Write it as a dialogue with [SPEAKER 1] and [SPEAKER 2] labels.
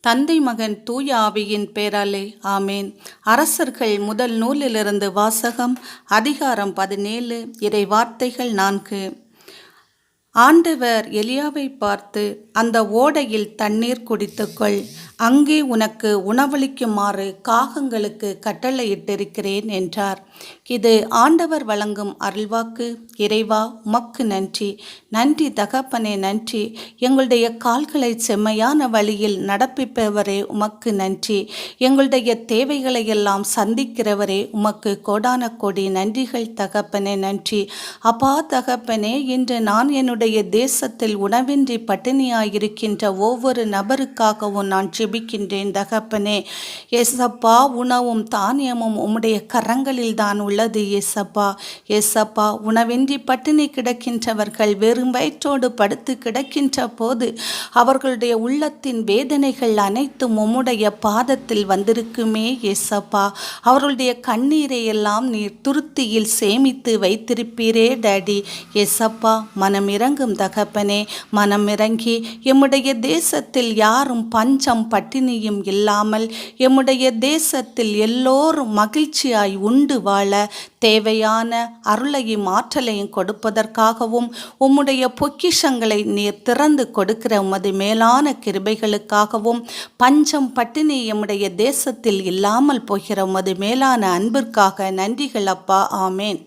[SPEAKER 1] தந்தை மகன் தூய ஆவியின் பேராலே ஆமேன். அரசர்கள் முதல் நூலிலிருந்து வாசகம் அதிகாரம் பதினேழு இறை வார்த்தைகள் நான்கு. ஆண்டவர் எலியாவை பார்த்து அந்த ஓடையில் தண்ணீர் குடித்துக்கொள். அங்கே உனக்கு உணவளிக்குமாறு காகங்களுக்கு கட்டளையிட்டிருக்கிறேன் என்றார். இது ஆண்டவர் வழங்கும் அருள்வாக்கு. இறைவா உமக்கு நன்றி. நன்றி தகப்பனே நன்றி. எங்களுடைய கால்களை செம்மையான வழியில் நடப்பிப்பவரே உமக்கு நன்றி. எங்களுடைய தேவைகளை எல்லாம் சந்திக்கிறவரே உமக்கு கோடான கோடி நன்றிகள் தகப்பனே நன்றி. அப்பா தகப்பனே இன்று நான் என்னுடைய தேசத்தில் உணவின்றி பட்டினியாயிருக்கின்ற ஒவ்வொரு நபருக்காகவும் நான் ஜெபிக்கின்றேன் தகப்பனே. எஸ்அப்பா உணவும் தானியமும் உம்முடைய கரங்களில் தான் உள்ளது எஸ்அப்பா எஸ்அப்பா உணவின்றி பட்டினி கிடக்கின்றவர்கள் வெறும் வயிற்றோடு படுத்து கிடக்கின்ற போது அவர்களுடைய உள்ளத்தின் வேதனைகள் அனைத்தும் உம்முடைய பாதத்தில் வந்திருக்குமே எஸ்அப்பா அவர்களுடைய கண்ணீரை எல்லாம் நீர் துருத்தியில் சேமித்து வைத்திருப்பீரே டேடி. எஸ்அப்பா மனமிற இறங்கும் தகப்பனே மனம் இறங்கி எம்முடைய தேசத்தில் யாரும் பஞ்சம் பட்டினியும் இல்லாமல் எம்முடைய தேசத்தில் எல்லோரும் மகிழ்ச்சியாய் உண்டு வாழ தேவையான அருளையும் ஆற்றலையும் கொடுப்பதற்காகவும் உம்முடைய பொக்கிஷங்களை நீர் திறந்து கொடுக்கிற உமது மேலான கிருபைகளுக்காகவும் பஞ்சம் பட்டினி எம்முடைய தேசத்தில் இல்லாமல் போகிற உமது மேலான அன்பிற்காக நன்றிகள் அப்பா. ஆமேன்.